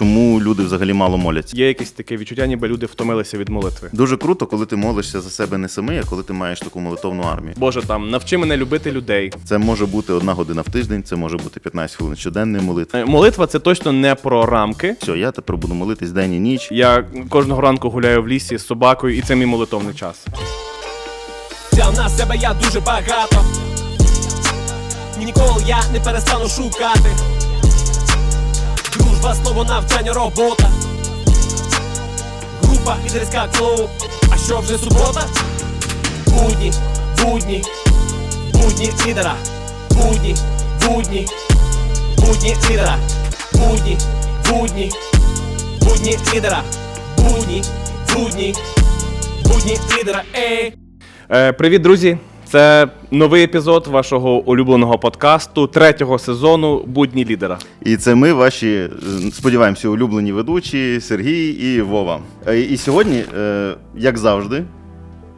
Чому люди взагалі мало моляться? Є якесь таке відчуття, ніби люди втомилися від молитви. Дуже круто, коли ти молишся за себе не самий, а коли ти маєш таку молитовну армію. Боже, там навчи мене любити людей. Це може бути одна година в тиждень, це може бути 15 хвилин щоденної молитви. Е, Молитва це точно не про рамки. Все, я тепер буду молитись день і ніч. Я кожного ранку гуляю в лісі з собакою, і це мій молитовний час. Взяв на себе я дуже багато. Ніколи я не перестану шукати. Дружба, слово, навчання, робота. Група лідерська клуб. А що вже субота? Будні, будні, будні лідера. Будні, будні, будні лідера. Будні, будні, будні лідера. Будні, будні, будні лідера. Ей. Е, привіт, друзі! Це новий епізод вашого улюбленого подкасту третього сезону Будні лідера. І це ми, ваші, сподіваємося, улюблені ведучі Сергій і Вова. Е, І сьогодні, е, як завжди,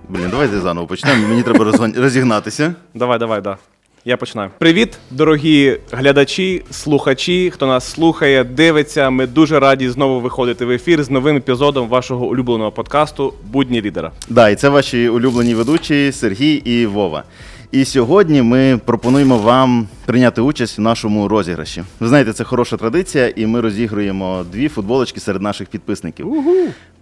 блін, давайте заново почнемо. Мені треба розігнатися. Давай, давай, да. Я починаю. Привіт, дорогі глядачі, слухачі, хто нас слухає, дивиться. Ми дуже раді знову виходити в ефір з новим епізодом вашого улюбленого подкасту Будні лідера. Да, і це ваші улюблені ведучі Сергій і Вова. І сьогодні ми пропонуємо вам прийняти участь в нашому розіграші. Ви знаєте, це хороша традиція, і ми розігруємо дві футболочки серед наших підписників.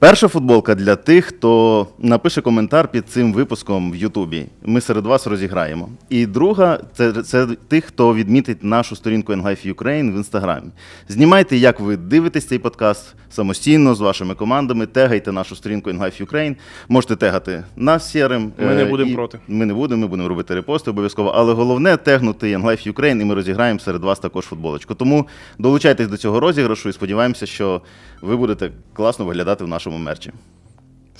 Перша футболка для тих, хто напише коментар під цим випуском в Ютубі. Ми серед вас розіграємо. І друга це, це тих, хто відмітить нашу сторінку NLife Ukraine в інстаграмі. Знімайте, як ви дивитесь цей подкаст самостійно з вашими командами. Тегайте нашу сторінку NLife Ukraine. Можете тегати нас сірим. Ми не е, будемо проти. Ми не будемо, ми будемо робити репости обов'язково. Але головне тегнути NLife Ukraine, і ми розіграємо серед вас також футболочку. Тому долучайтесь до цього розіграшу і сподіваємося, що ви будете класно виглядати в нашому мерчі.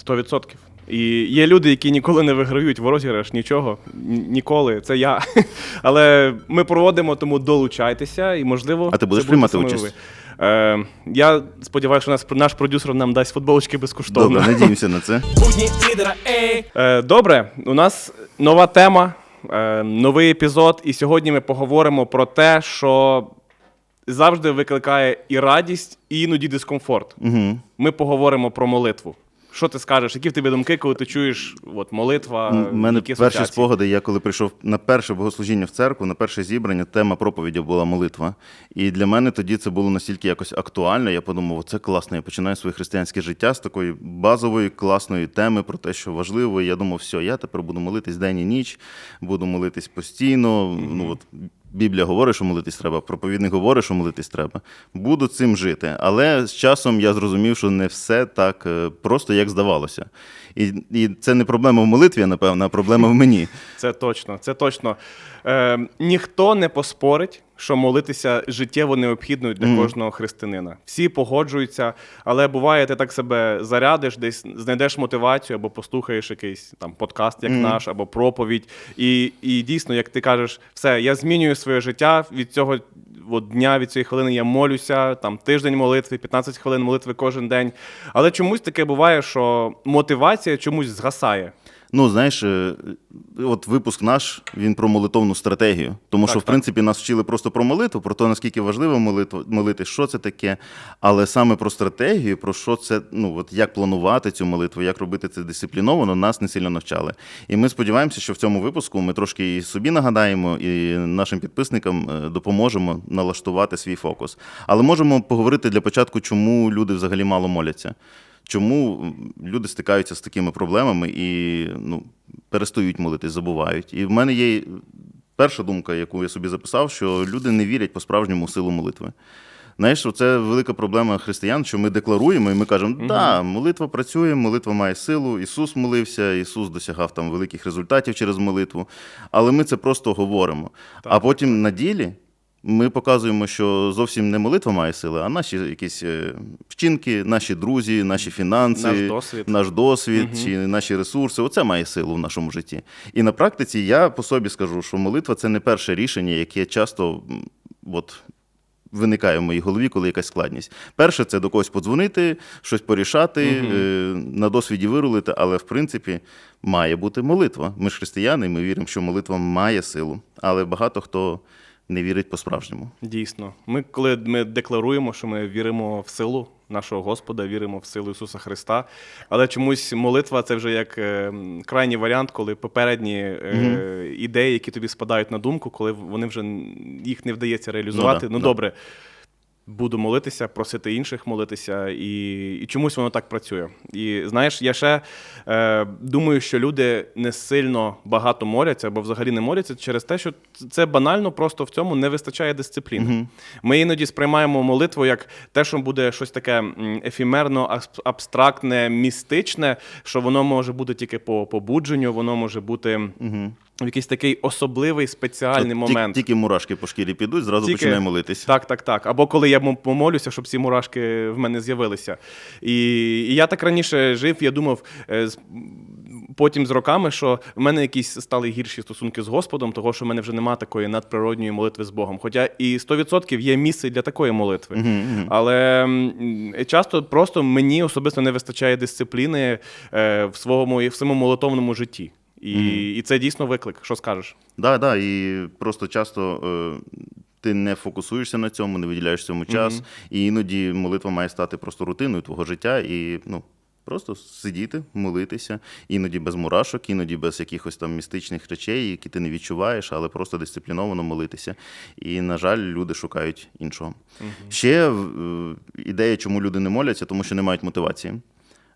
100%. І є люди, які ніколи не виграють в розіграш нічого. Ні- Ніколи. Це я. Але ми проводимо, тому долучайтеся і, можливо, А ти будеш це приймати участь? ви. Е, я сподіваюся, що нас, наш продюсер нам дасть футболочки безкоштовно. Добре, надіємося на це. Е, Добре, у нас нова тема, е, новий епізод, і сьогодні ми поговоримо про те, що завжди викликає і радість, і іноді дискомфорт. Угу. Ми поговоримо про молитву. Що ти скажеш? Які в тебе думки, коли ти чуєш от, молитва? У мене які перші асоціації? спогади, я коли прийшов на перше богослужіння в церкву, на перше зібрання, тема проповіді була молитва. І для мене тоді це було настільки якось актуально. Я подумав, це класно. Я починаю своє християнське життя з такої базової, класної теми про те, що важливо. І я думав, все, я тепер буду молитись день і ніч, буду молитись постійно. Ну от Біблія говорить, що молитись треба, проповідник говорить, що молитись треба. Буду цим жити. Але з часом я зрозумів, що не все так е, просто, як здавалося. І, і це не проблема в молитві, напевно, а проблема в мені. Це точно, це точно. Е, ніхто не поспорить, що молитися життєво необхідно для кожного християнина. Всі погоджуються, але буває, ти так себе зарядиш, десь знайдеш мотивацію або послухаєш якийсь там подкаст, як наш, або проповідь. І, і дійсно, як ти кажеш, все, я змінюю своє життя від цього. От дня від цієї хвилини я молюся, там тиждень молитви, 15 хвилин молитви кожен день. Але чомусь таке буває, що мотивація чомусь згасає. Ну, знаєш, е, от випуск наш він про молитовну стратегію. Тому Так, що, в так. принципі, нас вчили просто про молитву, про те, наскільки важливо молитва, молити, що це таке. Але саме про стратегію, про що це, ну от як планувати цю молитву, як робити це дисципліновано, нас не сильно навчали. І ми сподіваємося, що в цьому випуску ми трошки і собі нагадаємо, і нашим підписникам е, допоможемо налаштувати свій фокус. Але можемо поговорити для початку, чому люди взагалі мало моляться. Чому люди стикаються з такими проблемами і ну, перестають молитись, забувають. І в мене є перша думка, яку я собі записав, що люди не вірять по-справжньому силу молитви. Знаєш, це велика проблема християн, що ми декларуємо і ми кажемо, так, да, молитва працює, молитва має силу, Ісус молився, Ісус досягав там великих результатів через молитву. Але ми це просто говоримо. А потім на ділі ми показуємо, що зовсім не молитва має сили, а наші якісь е, вчинки, наші друзі, наші фінанси, Наш досвід. наш досвід чи наші ресурси. Оце має силу в нашому житті. І на практиці я по собі скажу, що молитва це не перше рішення, яке часто от, виникає в моїй голові, коли якась складність. Перше, це до когось подзвонити, щось порішати, е, на досвіді вирулити, але в принципі має бути молитва. Ми ж християни, ми віримо, що молитва має силу. Але багато хто не вірить по-справжньому. Дійсно, ми коли ми декларуємо, що ми віримо в силу нашого Господа, віримо в силу Ісуса Христа. Але чомусь молитва це вже як е, крайній варіант, коли попередні е, ідеї, які тобі спадають на думку, коли вони вже їх не вдається реалізувати. Ну Ну, да, да. добре. Буду молитися, просити інших молитися, і, і чомусь воно так працює. І знаєш, я ще е, думаю, що люди не сильно багато моляться або взагалі не моляться через те, що це банально просто в цьому не вистачає дисципліни. Ми іноді сприймаємо молитву як те, що буде щось таке ефімерно, абстрактне, містичне, що воно може бути тільки по побудженню, воно може бути в якийсь такий особливий спеціальний От момент. Тільки мурашки по шкірі підуть, зразу Тільки- починає молитись. Так, так, так. Або коли я помолюся, щоб ці мурашки в мене з'явилися. І, і я так раніше жив, я думав. е, Потім з роками, що в мене якісь стали гірші стосунки з Господом, того що в мене вже немає такої надприродньої молитви з Богом. Хоча і 100% є місце для такої молитви. Але часто просто мені особисто не вистачає дисципліни е, в своєму в своєму молитовному житті. І, і це дійсно виклик. Що скажеш? Да, да, і просто часто е, ти не фокусуєшся на цьому, не виділяєш цьому час, і іноді молитва має стати просто рутиною твого життя, і ну. Просто сидіти, молитися, іноді без мурашок, іноді без якихось там містичних речей, які ти не відчуваєш, але просто дисципліновано молитися. І, на жаль, люди шукають іншого. Ще е, ідея, чому люди не моляться, тому що не мають мотивації.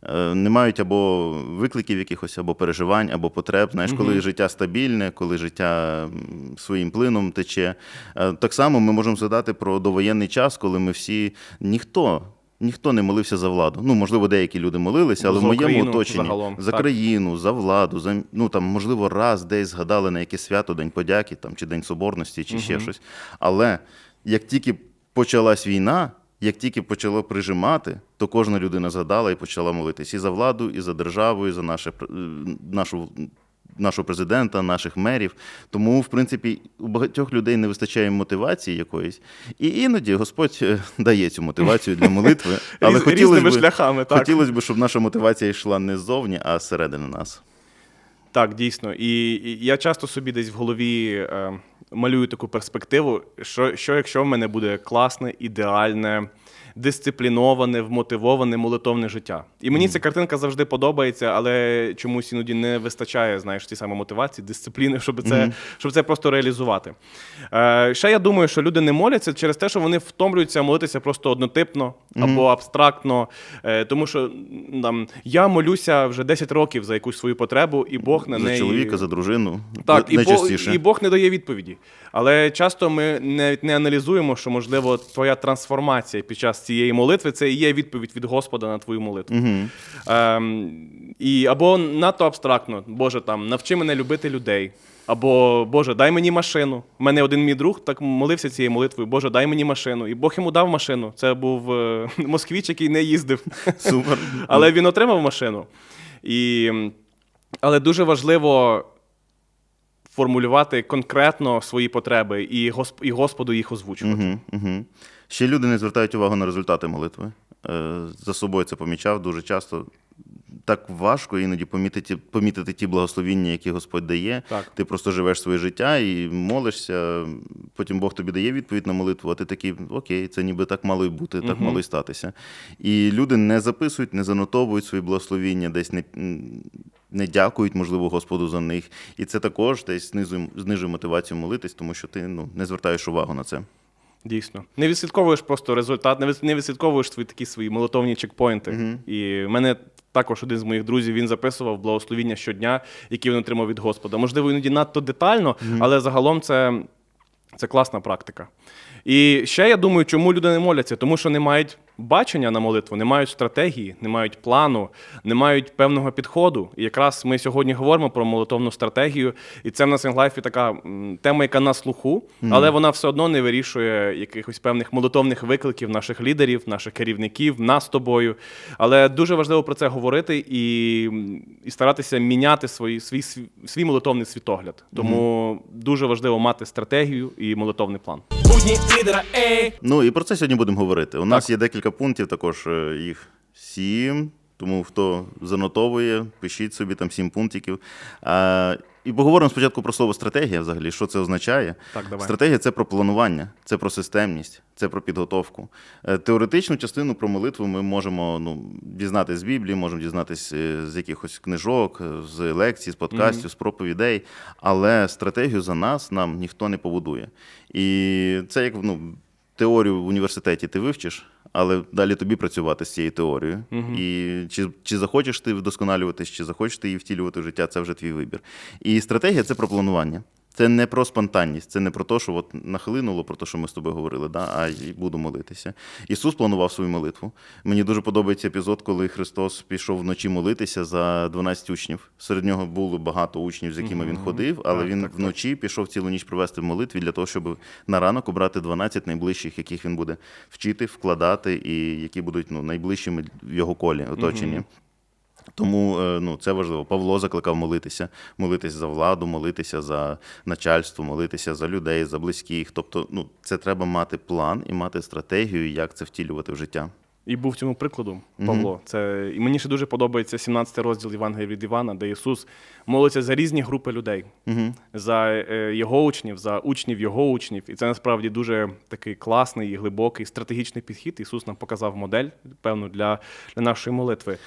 Е, Не мають або викликів якихось, або переживань, або потреб. Знаєш, коли життя стабільне, коли життя своїм плином тече. Е, Так само ми можемо згадати про довоєнний час, коли ми всі ніхто. Ніхто не молився за владу. Ну, можливо, деякі люди молилися, але За в моєму Україну оточенні загалом, за так. країну, за владу, за ну там, можливо, раз десь згадали на якесь свято, День подяки, там чи День Соборності, чи ще щось. Але як тільки почалась війна, як тільки почало прижимати, то кожна людина згадала і почала молитись і за владу, і за державу, і за наше, е, нашу, нашого президента, наших мерів. Тому, в принципі, у багатьох людей не вистачає мотивації якоїсь. І іноді Господь е, дає цю мотивацію для молитви. Але хотілося б, шляхами, так. хотілося б, щоб наша мотивація йшла не ззовні, а зсередини нас. Так, дійсно. І, і я часто собі десь в голові е, малюю таку перспективу, що, що якщо в мене буде класне, ідеальне, дисципліноване, вмотивоване молитовне життя. І мені ця картинка завжди подобається, але чомусь іноді не вистачає, знаєш, ті саме мотивації, дисципліни, щоб це, щоб це просто реалізувати. Е, ще я думаю, що люди не моляться через те, що вони втомлюються молитися просто однотипно або абстрактно. Е, тому що там, я молюся вже 10 років за якусь свою потребу, і Бог на За неї. чоловіка, за дружину. Так, і Бог, і Бог не дає відповіді. Але часто ми навіть не аналізуємо, що, можливо, твоя трансформація під час цієї молитви це і є відповідь від Господа на твою молитву. Ем, і, або надто абстрактно, Боже, там, навчи мене любити людей. Або Боже, дай мені машину. У мене один мій друг так молився цією молитвою. Боже, дай мені машину. І Бог йому дав машину. Це був е, москвіч, який не їздив. Супер. Але він отримав машину. І, але дуже важливо формулювати конкретно свої потреби і, Госп, і Господу їх озвучувати. Угу, угу. Ще люди не звертають увагу на результати молитви. Е, За собою це помічав дуже часто. Так важко іноді помітити, помітити ті благословіння, які Господь дає. Так. Ти просто живеш своє життя і молишся. Потім Бог тобі дає відповідь на молитву, а ти такий, окей, це ніби так мало й бути, так мало й статися. І люди не записують, не занотовують свої благословіння, десь не, не дякують, можливо, Господу за них. І це також десь знизує, знижує мотивацію молитись, тому що ти ну, не звертаєш увагу на це. Дійсно. Не відслідковуєш просто результат, не від- не відслідковуєш свої такі свої молотовні чекпоінти. І в мене також один з моїх друзів він записував благословіння щодня, які він отримав від Господа. Можливо, іноді надто детально, але загалом це, це класна практика. І ще я думаю, чому люди не моляться, тому що не мають бачення на молитву, не мають стратегії, не мають плану, не мають певного підходу. І якраз ми сьогодні говоримо про молитовну стратегію, і це в нас в лайфі така тема, яка на слуху, але вона все одно не вирішує якихось певних молитовних викликів наших лідерів, наших керівників, нас з тобою. Але дуже важливо про це говорити і, і старатися міняти свої, свій, свій, свій молитовний світогляд. Тому дуже важливо мати стратегію і молитовний план. Будні лідера, Ну і про це сьогодні будемо говорити. У нас є декілька пунктів, також е, їх сім. Тому хто занотовує, пишіть собі там сім пунктиків. А, І поговоримо спочатку про слово стратегія, взагалі, що це означає. Так, давай. Стратегія це про планування, це про системність, це про підготовку. Е, Теоретичну частину про молитву ми можемо ну, дізнатися з Біблії, можемо дізнатися е, з якихось книжок, з лекцій, з подкастів, з проповідей. Але стратегію за нас нам ніхто не побудує. І це як ну, теорію в університеті ти вивчиш. Але далі тобі працювати з цією теорією. І чи, чи захочеш ти вдосконалюватись, чи захочеш ти її втілювати в життя, це вже твій вибір. І стратегія це про планування. Це не про спонтанність, це не про те, що от нахлинуло, про те, що ми з тобою говорили, да? а й буду молитися. Ісус планував свою молитву. Мені дуже подобається епізод, коли Христос пішов вночі молитися за 12 учнів. Серед нього було багато учнів, з якими він ходив, але Так, він так, так. вночі пішов цілу ніч провести в молитві для того, щоб на ранок обрати 12 найближчих, яких він буде вчити, вкладати, і які будуть ну, найближчими в його колі оточенні. Тому е, ну, це важливо. Павло закликав молитися, молитися за владу, молитися за начальство, молитися за людей, за близьких. Тобто, ну, це треба мати план і мати стратегію, як це втілювати в життя. І був цьому прикладом Павло. Це і мені ще дуже подобається 17 розділ Євангелія від Івана, де Ісус молиться за різні групи людей, за е, його учнів, за учнів його учнів. І це насправді дуже такий класний і глибокий стратегічний підхід. Ісус нам показав модель, певну, для, для нашої молитви.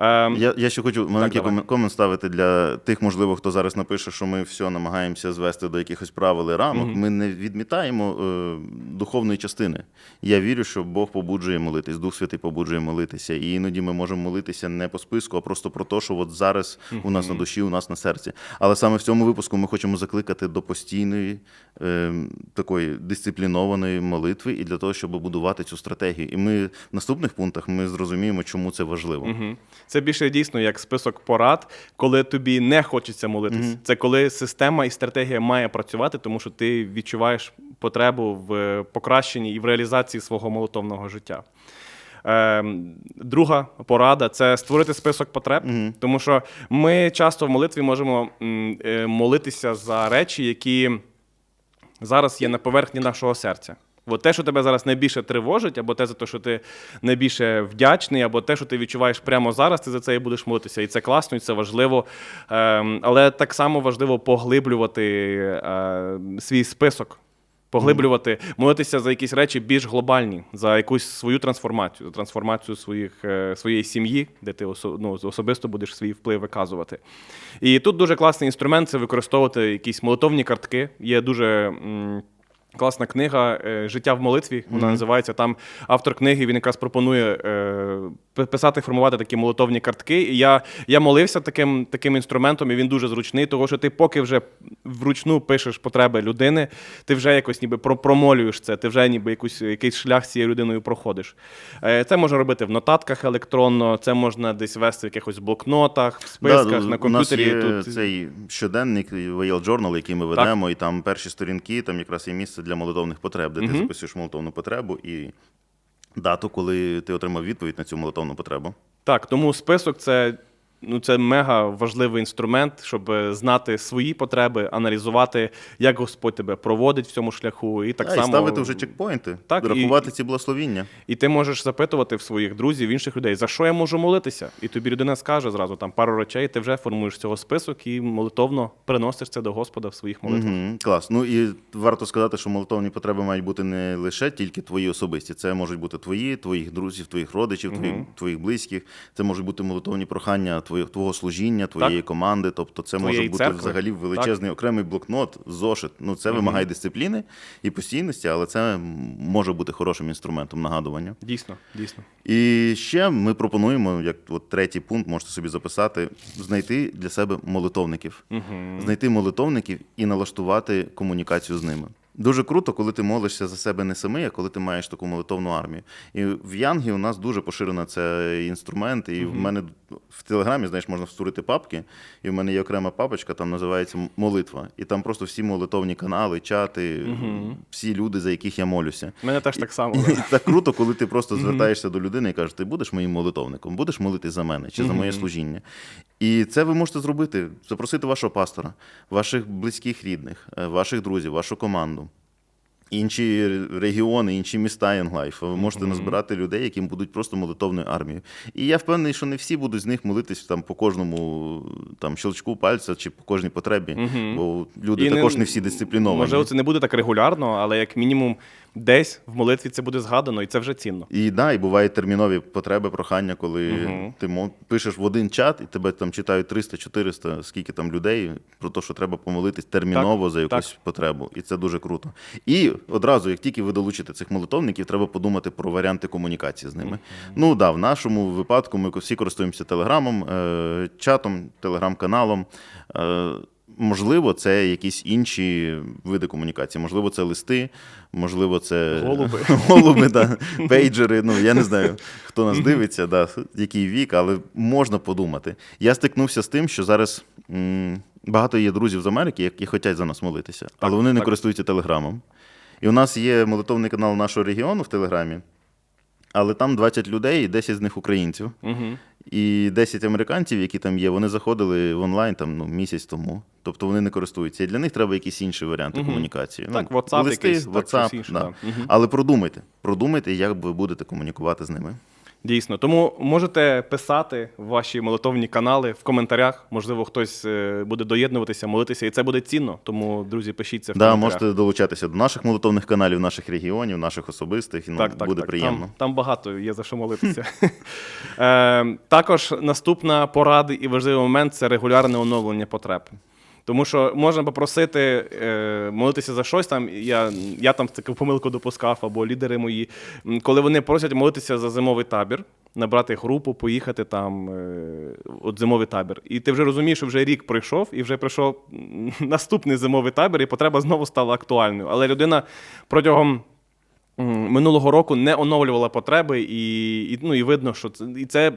Ем, Я, я ще хочу маленький давай. комент ставити для тих, можливо, хто зараз напише, що ми все намагаємося звести до якихось правил і рамок. Ми не відмітаємо е, духовної частини. Я вірю, що Бог побуджує молитись, Дух Святий побуджує молитися. І іноді ми можемо молитися не по списку, а просто про те, що от зараз у нас на душі, у нас на серці. Але саме в цьому випуску ми хочемо закликати до постійної е, такої дисциплінованої молитви і для того, щоб будувати цю стратегію. І ми в наступних пунктах ми зрозуміємо, чому це важливо. Мгм. Це більше дійсно як список порад, коли тобі не хочеться молитись. Це коли система і стратегія має працювати, тому що ти відчуваєш потребу в покращенні і в реалізації свого молитовного життя. Ем, Друга порада це створити список потреб, тому що ми часто в молитві можемо е, молитися за речі, які зараз є на поверхні нашого серця. От те, що тебе зараз найбільше тривожить, або те, за те, що ти найбільше вдячний, або те, що ти відчуваєш прямо зараз, ти за це і будеш молитися. І це класно, і це важливо. Ем, але так само важливо поглиблювати е, свій список. Поглиблювати, молитися за якісь речі більш глобальні, за якусь свою трансформацію, за трансформацію своїх, е, своєї сім'ї, де ти ну, особисто будеш свій вплив виказувати. І тут дуже класний інструмент це використовувати якісь молитовні картки. Є дуже. м, Класна книга е, Життя в молитві. Вона називається. Там автор книги він якраз пропонує е, писати, формувати такі молитовні картки. І я, я молився таким, таким інструментом, і він дуже зручний, тому що ти поки вже вручну пишеш потреби людини, ти вже якось ніби про- промолюєш це, ти вже ніби якусь, якийсь шлях з цією людиною проходиш. Е, це можна робити в нотатках електронно, це можна десь вести в якихось блокнотах, в списках, Да, на У нас комп'ютері. є Тут цей щоденник VL Journal, який ми ведемо, і там перші сторінки, там якраз є місце для молитовних потреб, де ти записуєш молитовну потребу і дату, коли ти отримав відповідь на цю молитовну потребу. Так, тому список це, ну, це мега важливий інструмент, щоб знати свої потреби, аналізувати, як Господь тебе проводить в цьому шляху, і так Та, само І ставити вже чекпоінти, Так, рахувати і- ці благословіння. І ти можеш запитувати в своїх друзів, інших людей, за що я можу молитися? І тобі людина скаже зразу там пару речей, ти вже формуєш цього список і молитовно приносиш це до Господа в своїх молитвах. Угу, клас. Ну і варто сказати, що молитовні потреби мають бути не лише тільки твої особисті. Це можуть бути твої, твоїх друзів, твоїх родичів, твоїх, твоїх близьких. Це можуть бути молитовні прохання твоє- твого служіння, твоєї команди. Тобто, це може бути церкви. взагалі величезний окремий блокнот, зошит. Ну це вимагає дисципліни і постійності, але це може бути хорошим інструментом нагадування. Дійсно, дійсно. І ще ми пропонуємо, як от третій пункт, можете собі записати, знайти для себе молитовників, знайти молитовників і налаштувати комунікацію з ними. Дуже круто, коли ти молишся за себе не самий, а коли ти маєш таку молитовну армію. І в Янгі у нас дуже поширено цей інструмент. І в мене в Телеграмі, знаєш, можна створити папки, і в мене є окрема папочка, там називається молитва. І там просто всі молитовні канали, чати, всі люди, за яких я молюся. У мене теж так само. І так круто, коли ти просто звертаєшся до людини і кажеш, ти будеш моїм молитовником, будеш молити за мене чи за моє служіння. І це ви можете зробити: запросити вашого пастора, ваших близьких рідних, е, ваших друзів, вашу команду. Інші регіони, інші міста Янглайф. Ви можете назбирати людей, яким будуть просто молитовною армією. І я впевнений, що не всі будуть з них молитись там по кожному там щелчку пальця чи по кожній потребі, бо люди І також не всі дисципліновані. Може, це не буде так регулярно, але як мінімум десь в молитві це буде згадано, і це вже цінно. І да, і бувають термінові потреби, прохання, коли ти мо- пишеш в один чат, і тебе там читають 300-400, скільки там людей, про те, що треба помолитись терміново Так, за якусь потребу. І це дуже круто. І одразу, як тільки ви долучите цих молитовників, треба подумати про варіанти комунікації з ними. Ну да, в нашому випадку ми всі користуємося телеграмом, е, чатом, телеграм-каналом. Е, Можливо, це якісь інші види комунікації. Можливо, це листи, можливо, це Голуби. голуби, да, пейджери. Ну я не знаю, хто нас дивиться, да, який вік, але можна подумати. Я стикнувся з тим, що зараз м, багато є друзів з Америки, які хочуть за нас молитися, але вони не користуються телеграмом. І у нас є молитовний канал нашого регіону в Телеграмі, але там 20 людей, і 10 з них українців. Угу. І 10 американців, які там є, вони заходили в онлайн там ну, місяць тому. Тобто вони не користуються. І для них треба якісь інші варіанти комунікації. Так, ну, WhatsApp листи, якийсь, так, WhatsApp, щось інше, да. Uh-huh. Але продумайте, продумайте, як ви будете комунікувати з ними. Дійсно. Тому можете писати в ваші молитовні канали в коментарях. Можливо, хтось е, буде доєднуватися, молитися, і це буде цінно. Тому, друзі, пишіть це в Да, коментарях. можете долучатися до наших молитовних каналів, наших регіонів, наших особистих. і, Ну, Так, так, буде так. приємно. Там, там багато є за що молитися. е, також наступна порада і важливий момент це регулярне оновлення потреб. Тому що можна попросити е, молитися за щось там. Я, я там таку помилку допускав, або лідери мої, коли вони просять молитися за зимовий табір, набрати групу, поїхати там е, от зимовий табір. І ти вже розумієш, що вже рік пройшов, і вже прийшов наступний зимовий табір, і потреба знову стала актуальною. Але людина протягом минулого року не оновлювала потреби, і, і, ну, і видно, що це, і це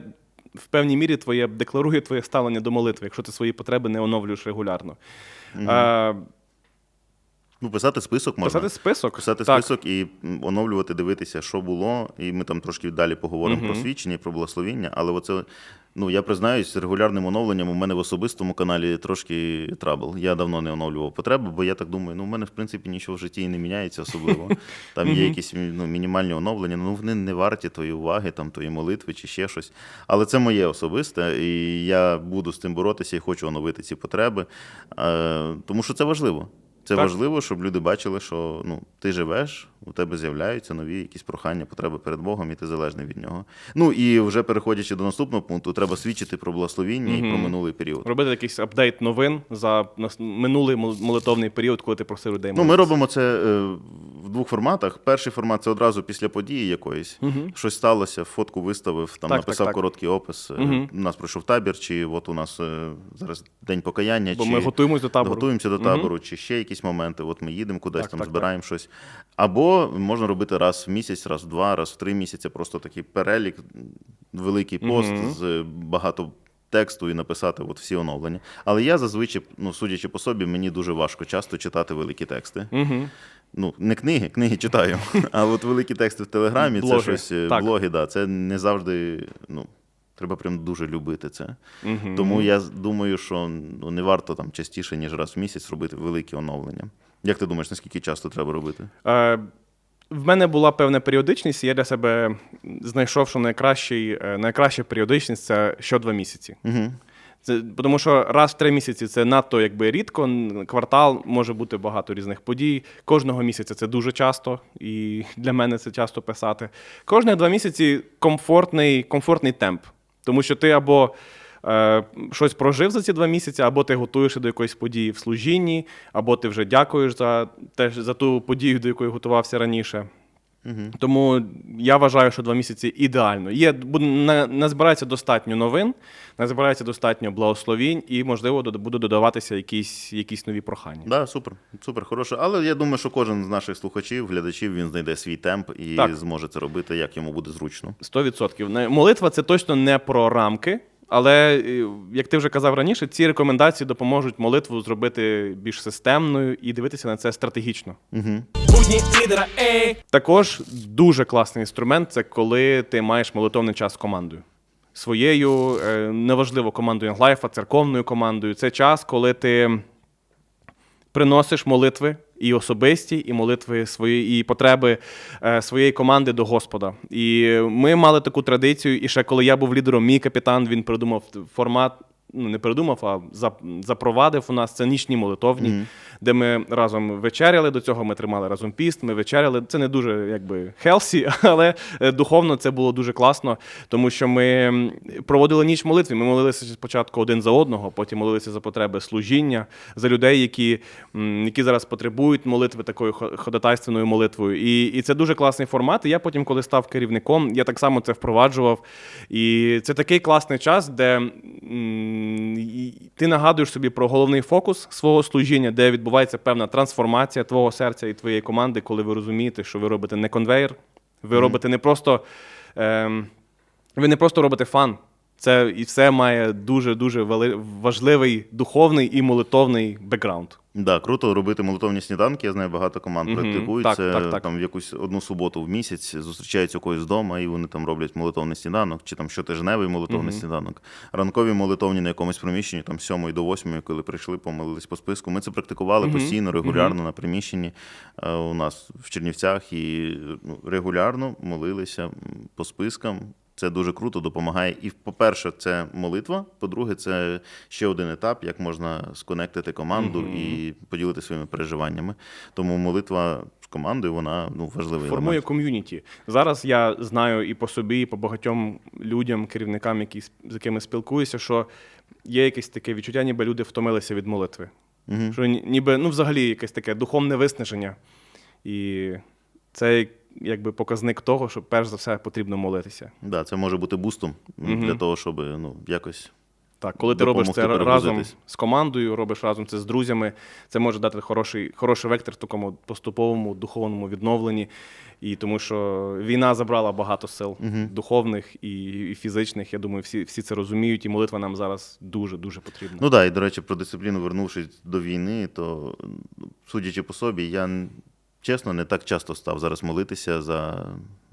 в певній мірі твоє декларує твоє ставлення до молитви, якщо ти свої потреби не оновлюєш регулярно. Е, Ну, писати список можна. писати список. Писати Так. список і оновлювати, дивитися, що було. І ми там трошки далі поговоримо про свідчення про благословіння. Але оце, ну я признаюсь, з регулярним оновленням у мене в особистому каналі трошки трабл. Я давно не оновлював потреби, бо я так думаю, ну в мене в принципі нічого в житті і не міняється особливо. Там є якісь ну, мінімальні оновлення, ну вони не варті тої уваги, там тої молитви чи ще щось. Але це моє особисте, і я буду з цим боротися і хочу оновити ці потреби, е, тому що це важливо. Це Так. важливо, щоб люди бачили, що ну, ти живеш, у тебе з'являються нові якісь прохання, потреби перед Богом, і ти залежний від нього. Ну і вже переходячи до наступного пункту, треба свідчити про благословіння і про минулий період. Робити якийсь апдейт новин за минулий молитовний період, коли ти просив людей. Ну, ми робимо це е, двох форматах. Перший формат це одразу після події якоїсь. Щось сталося, фотку виставив, там Так, написав так, так. короткий опис. Е, У нас пройшов табір, чи от у нас е, зараз день покаяння. Бо чи ми готуємось до табору. Готуємося до табору, чи ще якісь моменти. От ми їдемо кудись, Так, там так, збираємо щось. Або можна робити раз в місяць, раз в два, раз в три місяці. Просто такий перелік, великий пост з багато. Тексту і написати от всі оновлення. Але я зазвичай, ну судячи по собі, мені дуже важко часто читати великі тексти. Угу. Ну, не книги, книги читаю. А от великі тексти в Телеграмі, Блоги, це щось е, так. блоги, да, це не завжди. Ну, треба прям дуже любити це. Тому я думаю, що ну, не варто там частіше, ніж раз в місяць робити великі оновлення. Як ти думаєш, наскільки часто треба робити? Е, в мене була певна періодичність, і я для себе знайшов, що найкращий, е, найкраща періодичність це що два місяці. Угу. Це, тому що раз в три місяці це надто якби рідко. Квартал може бути багато різних подій. Кожного місяця це дуже часто, і для мене це часто писати. Кожні два місяці комфортний, комфортний темп. Тому що ти або е, щось прожив за ці два місяці, або ти готуєшся до якоїсь події в служінні, або ти вже дякуєш за, те, за ту подію, до якої готувався раніше. Тому я вважаю, що два місяці ідеально. Є буде на- назбирається достатньо новин, назбирається достатньо благословінь, і можливо будуть додаватися якісь, якісь нові прохання. Да, супер, супер, хороше. Але я думаю, що кожен з наших слухачів, глядачів, він знайде свій темп і Так. зможе це робити, як йому буде зручно. 100%. Не- Молитва це точно не про рамки. Але, е, як ти вже казав раніше, ці рекомендації допоможуть молитву зробити більш системною і дивитися на це стратегічно. Також дуже класний інструмент це коли ти маєш молитовний час з командою. Своєю, е, неважливо, командою Янглайфа, церковною командою. Це час, коли ти приносиш молитви І особисті, і молитви свої, і потреби е, своєї команди до Господа. І ми мали таку традицію. І ще коли я був лідером, мій капітан він придумав формат. Ну, не придумав, а запровадив у нас це нічні молитовні, де ми разом вечеряли. До цього ми тримали разом піст. Ми вечеряли. Це не дуже якби хелсі, але е, духовно це було дуже класно, тому що ми проводили ніч молитви. Ми молилися спочатку один за одного, потім молилися за потреби служіння, за людей, які, які зараз потребують молитви такою хо- ходатайственною молитвою. І, і це дуже класний формат. І я потім, коли став керівником, я так само це впроваджував. І це такий класний час, де ти нагадуєш собі про головний фокус свого служіння, де відбувається певна трансформація твого серця і твоєї команди, коли ви розумієте, що ви робите не конвейер, ви робите не просто. Ем, ви не просто робите фан. Це і все має дуже дуже важливий духовний і молитовний бекграунд. Да, круто робити молитовні сніданки. Я знаю, багато команд Мгм. практикують Так, це так, так. там в якусь одну суботу в місяць зустрічаються у когось вдома, і вони там роблять молитовний сніданок, чи там щотижневий молитовний сніданок. Ранкові молитовні на якомусь приміщенні, там з 7 до 8, коли прийшли, помолились по списку. Ми це практикували постійно, регулярно на приміщенні е, у нас в Чернівцях і ну, регулярно молилися по спискам. Це дуже круто допомагає. І, по-перше, це молитва. По-друге, це ще один етап, як можна сконектити команду і поділити своїми переживаннями. Тому молитва з командою вона ну, важливий Формує ком'юніті. Зараз я знаю і по собі, і по багатьом людям, керівникам, які, з якими спілкуюся, що є якесь таке відчуття, ніби люди втомилися від молитви. Мгм. Що ніби ну, взагалі якесь таке духовне виснаження. І це якби показник того, що перш за все потрібно молитися. Да, це може бути бустом м, для того, щоб ну, якось. Так, коли ти робиш це разом з командою, робиш разом це з друзями, це може дати хороший, хороший вектор в такому поступовому духовному відновленні. І тому що війна забрала багато сил духовних і, і фізичних. Я думаю, всі, всі це розуміють, і молитва нам зараз дуже дуже потрібна. Ну так, да, і до речі, про дисципліну, вернувшись до війни, то судячи по собі, я чесно не так часто став зараз молитися за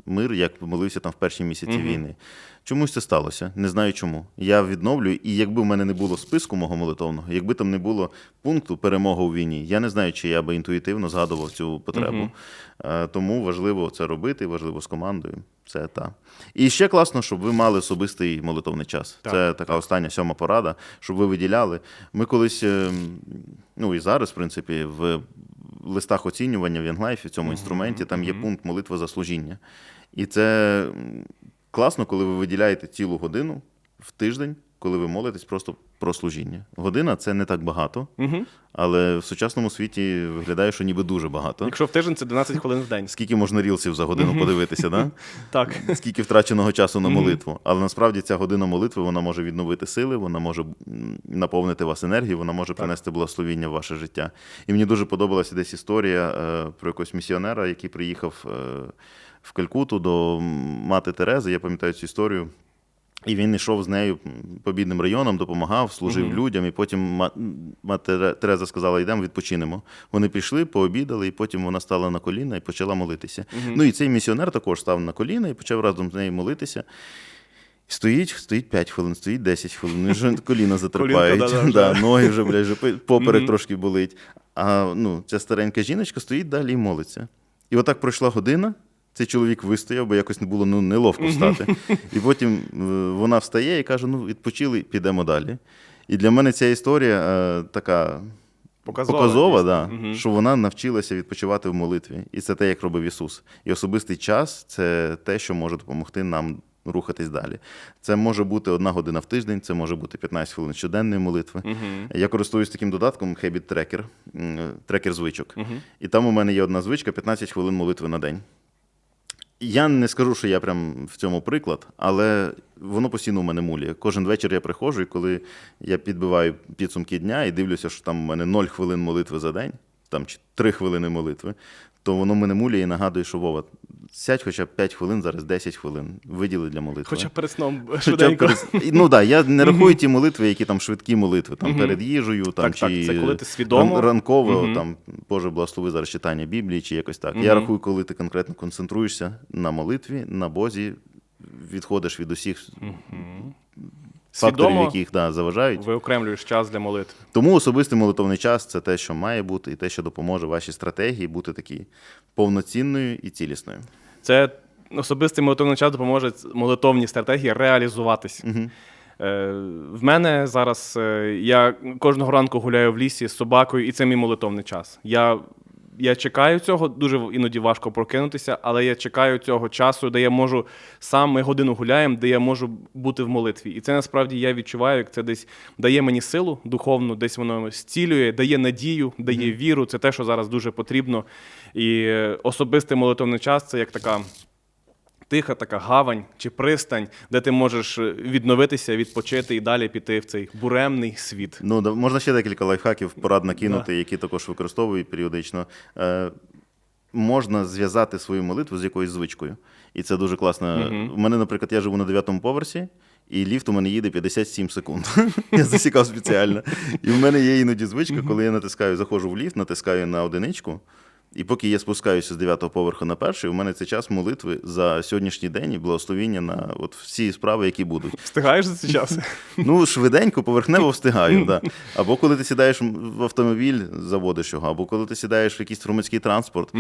мир, як молився там в перші місяці війни. Чомусь це сталося, не знаю чому. Я відновлюю, і якби в мене не було списку мого молитовного, якби там не було пункту перемога у війні, я не знаю, чи я би інтуїтивно згадував цю потребу. Е, Тому важливо це робити, важливо з командою. Це та. І ще класно, щоб ви мали особистий молитовний час. Так, це така остання сьома порада, щоб ви виділяли. Ми колись, е, ну і зараз, в принципі, в листах оцінювання в Янглайфі, в цьому інструменті, там є пункт молитва за служіння. І це класно, коли ви виділяєте цілу годину в тиждень, коли ви молитесь просто про служіння. Година це не так багато, Угу. але в сучасному світі виглядає, що ніби дуже багато. Якщо в тиждень це 12 хвилин в день. Скільки можна рілсів за годину подивитися, да? Так. скільки втраченого часу на молитву. Але насправді ця година молитви вона може відновити сили, вона може наповнити вас енергією, вона може принести благословіння в ваше життя. І мені дуже подобалася десь історія е, про якогось місіонера, який приїхав е, в Калькуту до мати Терези. Я пам'ятаю цю історію. І він йшов з нею м, по бідним районам, допомагав, служив людям. І потім ма- мати Тереза сказала: йдемо, відпочинемо. Вони пішли, пообідали, і потім вона стала на коліна і почала молитися. Ну і цей місіонер також став на коліна і почав разом з нею молитися. Стоїть, стоїть 5 хвилин, стоїть 10 хвилин, і вже коліна затерпають, да, ноги вже бля, вже поперек трошки болить. А ну, ця старенька жіночка стоїть далі і молиться. І отак пройшла година. Цей чоловік вистояв, бо якось не було ну, неловко встати. І потім е, вона встає і каже: ну, відпочили, підемо далі. І для мене ця історія е, така Показова, показова, да, Мгм. що вона навчилася відпочивати в молитві. І це те, як робив Ісус. І особистий час це те, що може допомогти нам рухатись далі. Це може бути одна година в тиждень, це може бути 15 хвилин щоденної молитви. Я користуюсь таким додатком Habit Tracker, трекер звичок. І там у мене є одна звичка 15 хвилин молитви на день. Я не скажу, що я прям в цьому приклад, але воно постійно у мене мулює. Кожен вечір я приходжу, і коли я підбиваю підсумки дня і дивлюся, що там у мене 0 хвилин молитви за день, там чи 3 хвилини молитви, то воно мене мулює і нагадує, що Вова, сядь хоча б 5 хвилин, зараз 10 хвилин, виділи для молитви. Хоча перед сном Хоча перед- Ну так, да, я не рахую ті молитви, які там швидкі молитви, там перед їжею, там Так, так, чи це коли ти свідомо. ран- ранково, там Боже благослови зараз читання Біблії, чи якось так. Я рахую, коли ти конкретно концентруєшся на молитві, на Бозі, відходиш від усіх факторів, Свідомо яких да, заважають. виокремлюєш час для молитви. Тому особистий молитовний час це те, що має бути, і те, що допоможе вашій стратегії бути такій повноцінною і цілісною. Це особистий молитовний час допоможе молитовній стратегії реалізуватися. Угу. В мене зараз е, я кожного ранку гуляю в лісі з собакою, і це мій молитовний час. Я, я чекаю цього, дуже іноді важко прокинутися, але я чекаю цього часу, де я можу сам ми годину гуляємо, де я можу бути в молитві. І це насправді я відчуваю, як це десь дає мені силу духовну, десь воно зцілює, дає надію, дає віру. Це те, що зараз дуже потрібно. І е, особистий молитовний час це як така тиха така гавань чи пристань, де ти можеш е, відновитися, відпочити і далі піти в цей буремний світ. Ну, можна ще декілька лайфхаків порад накинути, які також використовують періодично. Е, можна зв'язати свою молитву з якоюсь звичкою. І це дуже класно. У мене, наприклад, я живу на дев'ятому поверсі, і ліфт у мене їде 57 секунд. я засікав спеціально. І в мене є іноді звичка, коли я натискаю, заходжу в ліфт, натискаю на одиничку. І поки я спускаюся з дев'ятого поверху на перший, у мене це час молитви за сьогоднішній день і благословіння на от всі справи, які будуть. Встигаєш за цей час? Ну, швиденько, поверхнево встигаю. да. Або коли ти сідаєш в автомобіль, заводиш його, або коли ти сідаєш в якийсь громадський транспорт,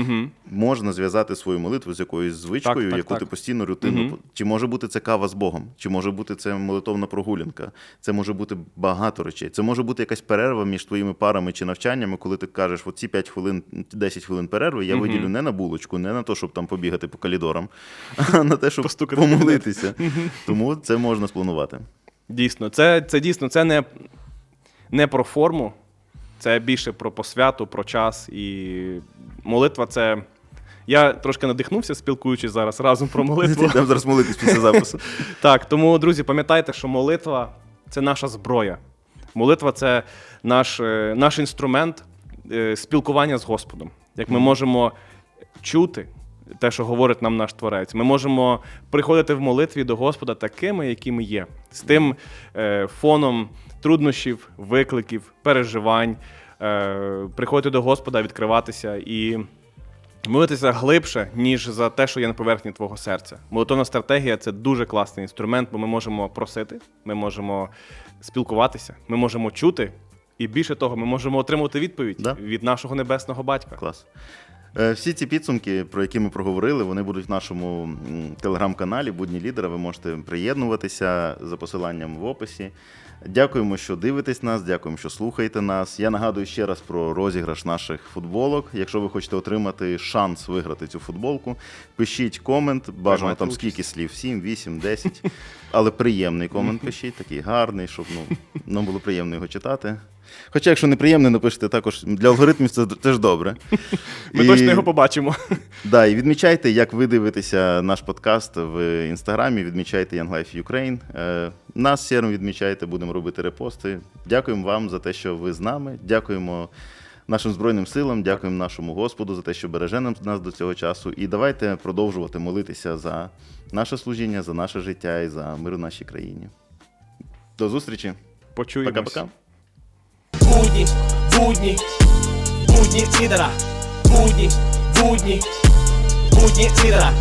можна зв'язати свою молитву з якоюсь звичкою, Так, так, яку так. ти постійно рутинно. Чи може бути це кава з Богом, чи може бути це молитовна прогулянка, це може бути багато речей. Це може бути якась перерва між твоїми парами чи навчаннями, коли ти кажеш, оці 5 хвилин, 10 хвилин перерви я виділю не на булочку, не на те, щоб там побігати по коридорам, а на те, щоб Постукати помолитися. Тому це можна спланувати. Дійсно, це, це дійсно це не, не про форму, це більше про посвяту, про час. І молитва це. Я трошки надихнувся, спілкуючись зараз разом про молитву. Йдемо зараз молитись після запису. Так, тому, друзі, пам'ятайте, що молитва це наша зброя. Молитва це наш, е, наш інструмент е, спілкування з Господом. Як ми можемо чути те, що говорить нам наш Творець, ми можемо приходити в молитві до Господа такими, якими є, з тим е, фоном труднощів, викликів, переживань, е, приходити до Господа, відкриватися і. Молитися глибше, ніж за те, що є на поверхні твого серця. Молитовна стратегія це дуже класний інструмент, бо ми можемо просити, ми можемо спілкуватися, ми можемо чути, і більше того, ми можемо отримувати відповідь Да. від нашого небесного батька. Клас. Е, Всі ці підсумки, про які ми проговорили, вони будуть в нашому м, телеграм-каналі Будні лідера. Ви можете приєднуватися за посиланням в описі. Дякуємо, що дивитесь нас, дякуємо, що слухаєте нас. Я нагадую ще раз про розіграш наших футболок. Якщо ви хочете отримати шанс виграти цю футболку, пишіть комент, бажано Приймайте там участь. скільки слів, 7, 8, 10. Але приємний комент пишіть, такий гарний, щоб ну, нам було приємно його читати. Хоча, якщо неприємний, напишете також для алгоритмів це теж добре. Ми І- точно його побачимо. Да, і відмічайте, як ви дивитеся наш подкаст в інстаграмі. Відмічайте Young Life Ukraine. Е, Нас сіром відмічайте, будемо робити репости. Дякуємо вам за те, що ви з нами. Дякуємо нашим Збройним силам, дякуємо нашому Господу за те, що береже нас до цього часу. І давайте продовжувати молитися за наше служіння, за наше життя і за мир у нашій країні. До зустрічі. Почуємось. Пока-пока. Будні, будні, будні цідера, Будні, будні, будні лідера.